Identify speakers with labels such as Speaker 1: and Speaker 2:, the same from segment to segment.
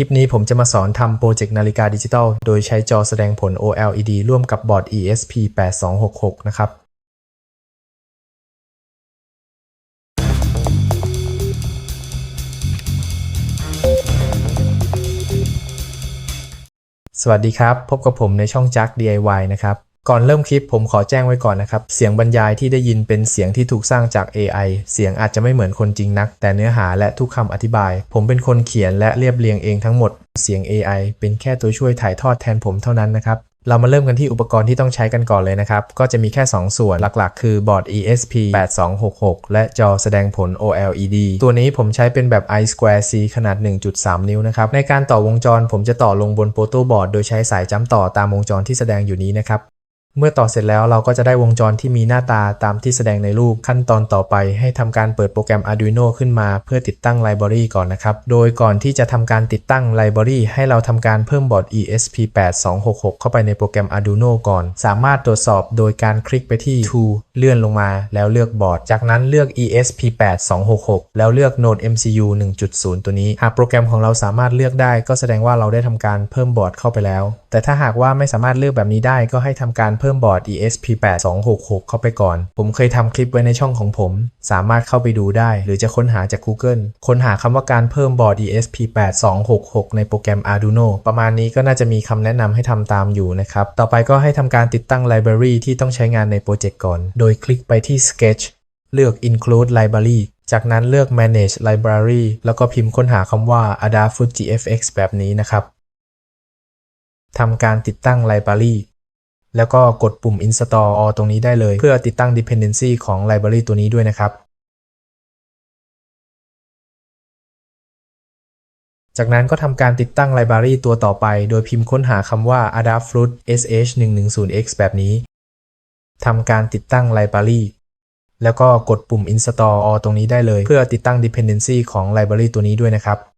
Speaker 1: ลิปนี้ผมจะมาสอนทำโปรเจกต์นาฬิกาดิจิตอลโดยใช้จอแสดงผล OLED ร่วมกับบอร์ด ESP8266 นะครับสวัสดีครับ พบกับผมในช่องจัก DIY นะครับ ก่อนเริ่มคลิปผมขอแจ้งไว้ก่อนนะครับ เสียงบรรยายที่ได้ยินเป็นเสียงที่ถูกสร้างจาก AI เสียงอาจจะไม่เหมือนคนจริงนัก แต่เนื้อหาและทุกคำอธิบาย ผมเป็นคนเขียนและเรียบเรียงเองทั้งหมด เสียง AI เป็นแค่ตัวช่วยถ่ายทอดแทนผมเท่านั้นนะครับเรามาเริ่มกันที่อุปกรณ์ที่ต้องใช้กันก่อนเลยนะครับ ก็จะมีแค่ 2 ส่วนหลักๆ คือบอร์ด ESP 8266 และจอแสดงผล OLED ตัวนี้ผมใช้เป็นแบบ i Square C ขนาด 1.3 นิ้วนะครับ ในการต่อวงจรผมจะต่อลงบนโปรโตบอร์ดโดยใช้สายจ้ำต่อตามวงจรที่แสดงอยู่นี้นะครับ เมื่อต่อเสร็จแล้วเราก็จะได้วงจรที่มีหน้าตาตามที่แสดงในรูปขั้นตอนต่อไป ให้ทำการเปิดโปรแกรม Arduino ขึ้นมาเพื่อติดตั้งไลบรารีก่อนนะครับ โดยก่อนที่จะทำการติดตั้งไลบรารีให้เราทำการเพิ่มบอร์ด ESP8266 เข้าไปในโปรแกรม Arduino ก่อน สามารถตรวจสอบโดยการคลิกไปที่ Tool เลื่อนลงมาแล้วเลือกบอร์ด จากนั้นเลือก ESP8266 แล้วเลือก Node MCU 1.0 ตัวนี้ หากโปรแกรมของเราสามารถเลือกได้ ก็แสดงว่าเราได้ทำการเพิ่มบอร์ดเข้าไปแล้ว แต่ถ้าหากว่าไม่สามารถเลือกแบบนี้ได้ก็ให้ทำการเพิ่มบอร์ด ESP8266 เข้าไปก่อน ผมเคยทำคลิปไว้ในช่องของผม สามารถเข้าไปดูได้ หรือจะค้นหาจาก Google ค้นหาคำว่าการเพิ่มบอร์ด ESP8266 ในโปรแกรม Arduino ประมาณนี้ก็น่าจะมีคำแนะนำให้ทำตามอยู่นะครับ ต่อไปก็ให้ทำการติดตั้งไลบรารีที่ต้องใช้งานในโปรเจกต์ก่อน โดยคลิกไปที่ Sketch เลือก Include Library จากนั้นเลือก Manage Library แล้วก็พิมพ์ค้นหาคำว่า Adafruit GFX แบบนี้นะครับทำการติดตั้ง Library แล้วก็กดปุ่ม Install all ตรงนี้ได้เลย เพื่อติดตั้ง dependency ของ Library ตัวนี้ด้วยนะครับจากนั้นก็ทำการติดตั้ง Library ตัวต่อไป โดยพิมพ์ค้นหาคำว่า Adafruit sh110x แบบนี้ ทำการติดตั้ง Library แล้วก็กดปุ่ม Install all ตรงนี้ได้เลย เพื่อติดตั้ง dependency ของ Library ตัวนี้ด้วยนะครับ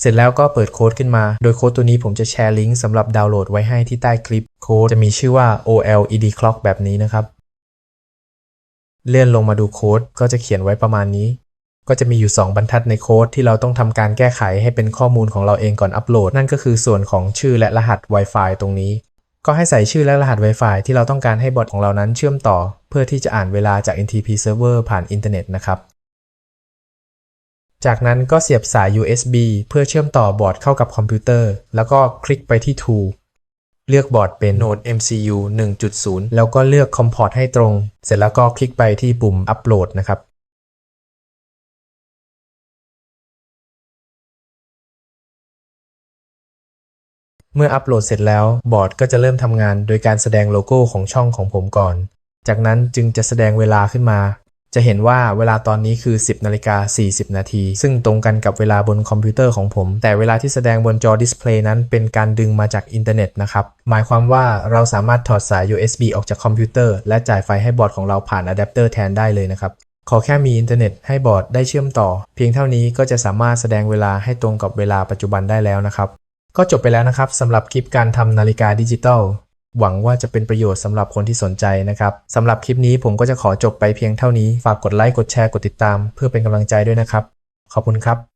Speaker 1: เสร็จแล้วก็เปิดโค้ดขึ้นมา โดยโค้ดตัวนี้ผมจะแชร์ลิงก์สำหรับดาวน์โหลดไว้ให้ที่ใต้คลิป โค้ดจะมีชื่อว่า OLED clock แบบนี้นะครับ เลื่อนลงมาดูโค้ดก็จะเขียนไว้ประมาณนี้ ก็จะมีอยู่ 2 บรรทัดในโค้ดที่เราต้องทำการแก้ไขให้เป็นข้อมูลของเราเองก่อนอัปโหลด นั่นก็คือส่วนของชื่อและรหัส Wi-Fi ตรงนี้ ก็ให้ใส่ชื่อและรหัส Wi-Fi ที่เราต้องการให้บอร์ดของเรานั้นเชื่อมต่อ เพื่อที่จะอ่านเวลาจาก NTP server ผ่านอินเทอร์เน็ตนะครับ จากนั้นก็เสียบสาย USB เพื่อเชื่อมต่อบอร์ดเข้ากับคอมพิวเตอร์ แล้วก็คลิกไปที่ Tool เลือกบอร์ดเป็น Node MCU 1.0 แล้วก็เลือก COM port ให้ตรง เสร็จแล้วก็คลิกไปที่ปุ่ม Upload นะครับ เมื่ออัปโหลดเสร็จแล้วบอร์ดก็จะเริ่มทำงานโดยการแสดงโลโก้ของช่องของผมก่อน จากนั้นจึงจะแสดงเวลาขึ้นมา จะเห็นว่าเวลาตอนนี้คือ 10นาฬิกา40 นาที ซึ่งตรงกันกับเวลาบนคอมพิวเตอร์ของผม แต่เวลาที่แสดงบนจอดิสเพลย์นั้นเป็นการดึงมาจากอินเทอร์เน็ตนะครับ หมายความว่าเราสามารถถอดสาย USB ออกจากคอมพิวเตอร์และจ่ายไฟให้บอร์ดของเราผ่านอะแดปเตอร์แทนได้เลยนะครับ ขอแค่มีอินเทอร์เน็ตให้บอร์ดได้เชื่อมต่อ เพียงเท่านี้ก็จะสามารถแสดงเวลาให้ตรงกับเวลาปัจจุบันได้แล้วนะครับ ก็จบไปแล้วนะครับสำหรับคลิปการทำนาฬิกาดิจิตอล หวังว่าจะเป็นประโยชน์สำหรับคนที่สนใจนะครับสำหรับคลิปนี้ผมก็จะขอจบไปเพียงเท่านี้ ฝากกดไลค์ กดแชร์ กดติดตาม เพื่อเป็นกำลังใจด้วยนะครับ ขอบคุณครับ